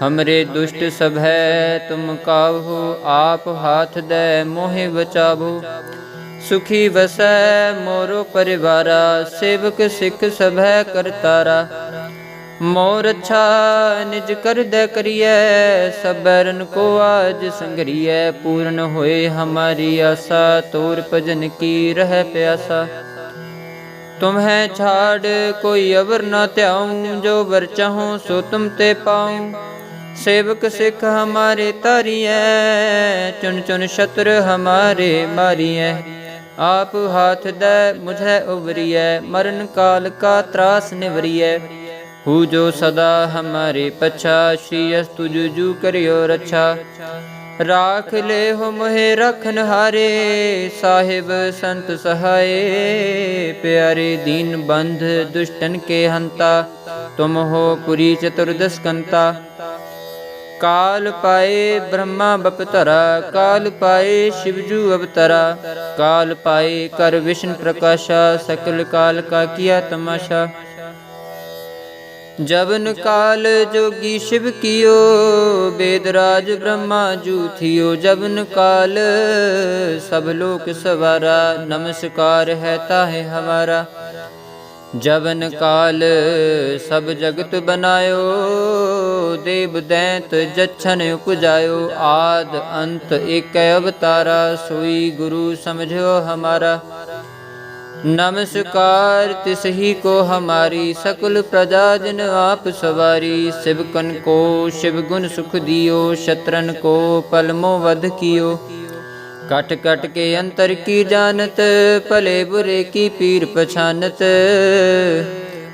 ਹਮਰੇ ਦੁਸ਼ਟ ਸਭ ਹੈ ਤੁਮ ਕਾਹੂ ਆਪ ਹਾਥ ਦੇ ਮੋਹਿ ਬਚਾਵੋ ਸੁਖੀ ਵਸੈ ਮੋਰੋ ਪਰਿਵਾਰਾ ਸੇਵਕ ਸਿੱਖ ਸਭ ਹੈ ਕਰਤਾਰਾ ਮੋਰ ਅੱਛਾ ਨਿਜ ਕਰਦੈ ਕਰੀਐ ਸਬਰਨ ਕੋ ਆਜ ਸੰਗਰੀਐ ਪੂਰਨ ਹੋਏ ਹਮਾਰੀ ਆਸਾ ਤੋਰ ਭਜਨ ਕੀ ਰਹਿ ਪਿਆਸਾ ਤੁਮਹਿ ਛਾੜ ਕੋਈ ਅਵਰ ਨਾ ਧਿਆਉ ਜੋ ਵਰ ਚਾਹੋ ਸੋ ਤੁਮ ਤੇ ਪਾਉ ਸੇਵਕ ਸਿੱਖ ਹਮਾਰੇ ਤਾਰੀਐ ਚੁਣ ਚੁਣ ਸ਼ਤਰ ਹਮਾਰੇ ਮਾਰੀਐ। ਆਪ ਹਾਥ ਦੇ ਮੁਝੈ ਉਵਰੀਐ, ਮਰਨ ਕਾਲ ਕਾ ਤਰਾਸ ਨਿਵਰੀਐ। ਹੂ ਜੋ ਸਦਾ ਹਮਾਰੇ ਪਛਾ ਸ਼੍ਰੀ ਅਸ ਤੁਜ ਜੂ ਕਰਿਓ ਰਛਾ। ਰਾਖ ਲੈ ਹੋ ਮੋਹਿ ਰਖਨ ਹਾਰੇ, ਸਾਹਿਬ ਸੰਤ ਸਹਾਏ। ਪਿਆਰੇ ਦੀਨ ਬੰਧ ਦੁਸ਼ਟਨ ਕੇ ਹੰਤਾ, ਤੁਮ ਹੋ ਪੁਰੀ ਚਤੁਰਦਸ ਕਾਲ ਪਾਏ ਬ੍ਰਹਮਾ ਬਪਤਰਾ, ਕਾਲ ਪਾਏ ਸ਼ਿਵਜੂ ਅਵਤਰਾ, ਕਾਲ ਪਾਏ ਕਰ ਵਿਸ਼ਨ ਪ੍ਰਕਾਸ਼ਾ, ਸਕਲ ਕਾਲ ਕਾ ਕੀਆ ਤਮਾਸ਼ਾ। ਜਬਨ ਕਾਲ ਜੋਗੀ ਸ਼ਿਵ ਕੀਓ ਬੇਦਰਾਜ ਬ੍ਰਹਮਾ ਜੂ ਥਿਓ ਜਬਨ ਕਾਲ ਸਭ ਲੋਕ ਸਵਾਰਾ, ਨਮਸਕਾਰ ਹੈ ਤਾਹੇ ਹਮਾਰਾ ਜਵਨ ਕਾਲ ਸਭ ਜਗਤ ਬਨਾਇਓ ਦੇਵ ਦੈਂਤ ਜਛਨ ਉਪਜਾਇਓ, ਆਦ ਅੰਤ ਏਕ ਅਵਤਾਰਾ ਸੋਈ ਗੁਰੂ ਸਮਝਿਓ ਹਮਾਰਾ। ਨਮਸਕਾਰ ਤਿਸ ਹੀ ਕੋ ਹਮਾਰੀ, ਸਕਲ ਪ੍ਰਜਾ ਜਨ ਆਪ ਸਵਾਰੀ ਸਿਵਕਨ ਕੋ, ਸ਼ਿਵ ਗੁਣ ਸੁਖ ਦਿਓ, ਸ਼ਤਰਨ ਕੋ, ਪਲਮੋ ਵਧ ਕੀਓ। ਕਟ ਕਟ ਕੇ ਅੰਤਰ ਕੀ ਜਾਣਤ, ਭਲੇ ਬੁਰੇ ਕੀ ਪੀਰ ਪਛਾਨਤ।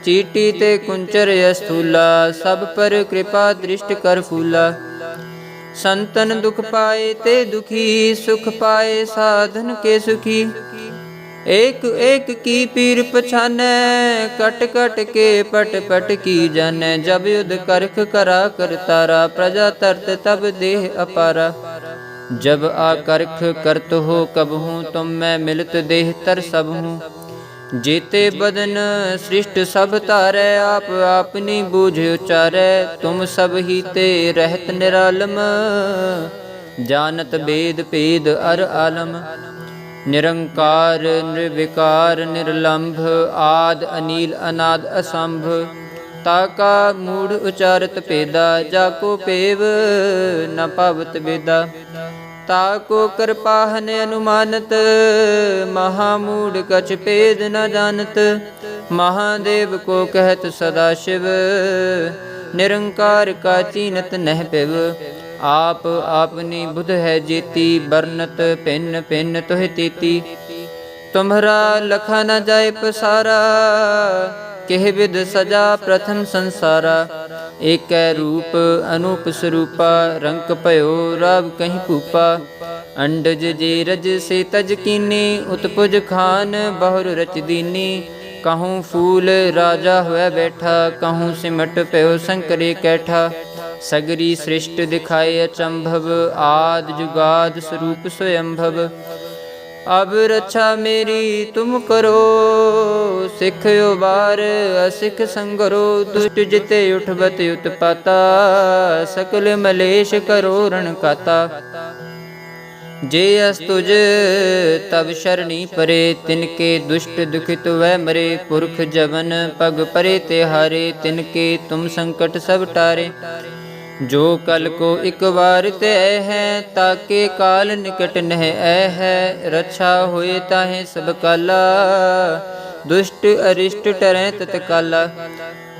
ਚੀਟੀ ਤੇ ਕੁੰਚਰ ਅਸਥੂਲਾ, ਸਭ ਪਰ ਕਿਰਪਾ ਦ੍ਰਿਸ਼ਟ ਕਰ ਫੂਲਾ। ਸੰਤਨ ਦੁਖ ਪਾਏ ਤੇ ਦੁਖੀ, ਸੁਖ ਪਾਏ ਸਾਧਨ ਕੇ ਸੁਖੀ। ਏਕ ਏਕ ਕੀ ਪੀਰ ਪਛਾਨੈ, ਕਟ ਕਟ ਕੇ ਪਟ ਪਟ ਕੀ ਜਾਣੈ। ਜਬ ਯੁਧ ਕਰਖ ਕਰਾ ਕਰਤਾਰਾ ਪ੍ਰਜਾ ਤਰਤ ਤਬ ਦੇਹ ਅਪਾਰਾ। जब आकर्ख करत हो कबहूँ तुम मैं मिलत देह तर सब हूँ जेते बदन सृष्ट सब तारै आप आपनी बूझ उचारै तुम सब ही ते रहत निरालम जानत भेद भेद अर आलम निरंकार निर्विकार निर्लंभ आद अनील अनाद असंभ ताका मूढ़ उचारत पेदा जाको पेव न पावत बेदा ਤਾ ਬੇਦਾ ਤਾਕੋ ਕਿਰਪਾਹਨ ਅਨੁਮਾਨਤ, ਮਹਾ ਮੂੜ ਕਛ ਭੇਦ ਨ ਜਾਣਤ। ਮਹਾਦੇਵ ਕੋ ਕਹਿਤ ਸਦਾ ਸ਼ਿਵ, ਨਿਰੰਕਾਰ ਕਾ ਚੀਨਤ ਨਹਿ ਪਿਵ। ਆਪ ਆਪਨੀ ਬੁਧ ਹੈ ਜੀਤੀ ਬਰਨਤ ਪਿੰਨ ਪਿੰਨ ਤੋਹਿ ਤੀਤੀ। ਤੁਮਰਾ ਲਖਾ ਨ ਜਾਏ ਪਸਾਰਾ ਕਿਹ ਵਿਦ ਸਜਾ ਪ੍ਰਥਮ ਸੰਸਾਰਾ, ਏਕੈ ਰੂਪ ਅਨੂਪ ਸਰੂਪਾ ਰੰਗ ਭਇਓ ਰਾਗ ਕਹੀਂ ਭੂਪਾ। ਅੰਡਜ ਜੇ ਰਜ ਸੇ ਤਜ ਕੀਨੀ, ਉਤਪੁਜ ਖਾਨ ਬਹੁਰ ਰਚ ਦੀਨੀ। ਕਹੂੰ ਫੂਲ ਰਾਜਾ ਹੋਇ ਬੈਠਾ, ਕਹੂੰ ਸਿਮਟ ਭਇਓ ਸੰਕਰੇ ਕੈਠਾ। ਸਗਰੀ ਸ੍ਰਿਸ਼ਟ ਦਿਖਾਏ ਅਚੰਭਵ, ਆਦ ਜੁਗਾਦ ਸਰੂਪ ਸਵਯੰਭਵ। ਅਬ ਰੱਛਾ ਮੇਰੀ ਤੁਮ ਕਰੋ, ਸਿੱਖ ਉਬਾਰ, ਅਸਿਖ ਸੰਗਰੋ, ਦੁਸ਼ਟ ਜਿਤੇ ਉਠਬਤ ਉਤਪਾਤਾ, ਸਕਲ ਮਲੇਸ਼ ਕਰੋ ਰਣ ਕਾਤਾ। ਜੇ ਅਸ ਤੁਜ ਤਬ ਸ਼ਰਣੀ ਪਰੇ, ਤਿਨ ਕੇ ਦੁਸ਼ਟ ਦੁਖਿਤ ਵੈ ਮਰੇ, ਪੁਰਖ ਜਵਨ ਪਗ ਪਰੇ ਤੇ ਹਾਰੇ ਤਿਨ ਕੇ ਤੁਮ ਸੰਕਟ ਸਭ ਟਾਰੇ। ਜੋ ਕਲ ਕੋ ਇਕ ਵਾਰ ਤੈ ਹੈ, ਤਾਕੇ ਕਾਲ ਨਿਕਟ ਨਹਿ ਐ ਹੈ, ਰੱਛਾ ਹੋਏ ਤਾਹੇ ਸਭ ਕਾਲਾ। ਦੁਸ਼ਟ ਅਰਿਸ਼ਟ ਟਰੈ ਤਤਕਾਲਾ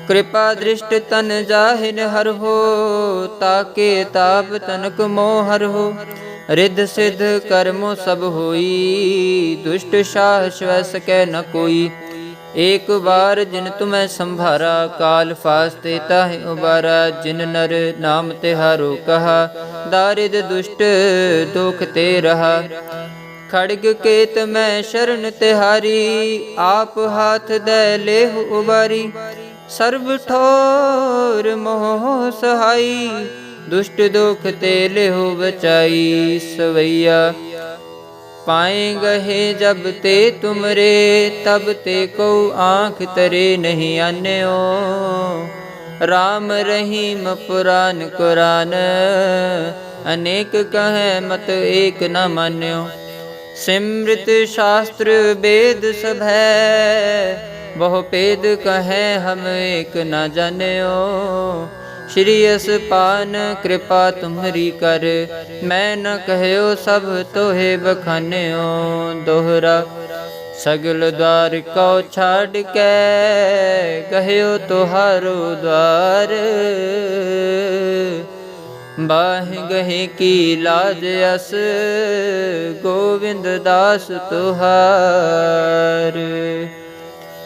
ਕਿਰਪਾ ਦ੍ਰਿਸ਼ਟ ਤਨ ਜਾਹਿਨ ਹਰ ਹੋ, ਤਾਕੇ ਤਾਪ ਤਨਕ ਮੋਹ ਹਰ ਹੋ। ਰਿੱਧ ਸਿਧ ਕਰਮੋ ਸਭ ਹੋਈ, ਦੁਸ਼ਟ ਸ਼ਾਹ ਸ਼ਵੈ ਸਕੈ ਨ ਕੋਈ। ਏਕ ਵਾਰ ਜਿਨ ਤੁਮੈ ਸੰਭਾਰਾ, ਕਾਲ ਫਾਸਤੇ ਤਾਹਿ ਉਬਾਰਾ, ਜਿਨ ਨਰ ਨਾਮ ਤਿਹਾਰੋ ਕਹਾ, ਦਾਰਿਦ ਦੁਸ਼ਟ ਦੁਖ ਤੇ ਰਹਾ। ਖੜਗ ਕੇਤ ਮੈਂ ਸ਼ਰਨ ਤਿਹਾਰੀ, ਆਪ ਹਾਥ ਦੇ ਲੇਹ ਉਬਾਰੀ। ਸਰਬ ਠੋਰ ਮੋਹ ਸਹਾਈ, ਦੁਸ਼ਟ ਦੁਖ ਤੇ ਲਿਹੁ ਬਚਾਈ ਸਵਈਆ। ਪਾਏ ਗਏ ਜਬ ਤੇ ਤੁਮਰੇ, ਤਬ ਤੇ ਕੋ ਆਂਖ ਤਰੇ ਨਹੀਂ ਆਨਿਓ। ਰਾਮ ਰਹੀਮ ਪੁਰਾਨ ਕੁਰਾਨ, ਅਨੇਕ ਕਹੈ ਮਤ ਏਕ ਨ ਮਾਨਿਓ। ਸਿਮ੍ਰਿਤ ਸ਼ਾਸਤਰ ਵੇਦ ਸਭ, ਬਹੁ ਭੇਦ ਕਹੈ ਹਮ ਏਕ ਨ ਜਾਣਿਓ। ਸ਼੍ਰੀ ਅਸਪਾਨ ਕਿਰਪਾ ਤੁਮਰੀ ਕਰ। ਮੈਂ ਨ ਕਹਿਓ ਸਭ ਤੋਹੇ ਬਖਾਨਿਓ ਦੋਹਰਾ। ਸਗਲ ਦਵਾਰ ਕੋ ਛਾੜ ਕੇ ਕਹਿਓ ਤੁਹਾਰੋ ਦਵਾਰ। ਬਾਹ ਗਹੇ ਕੀ ਲਾਜ ਅਸ, ਗੋਵਿੰਦ ਦਾਸ ਤੁਹਾਰ।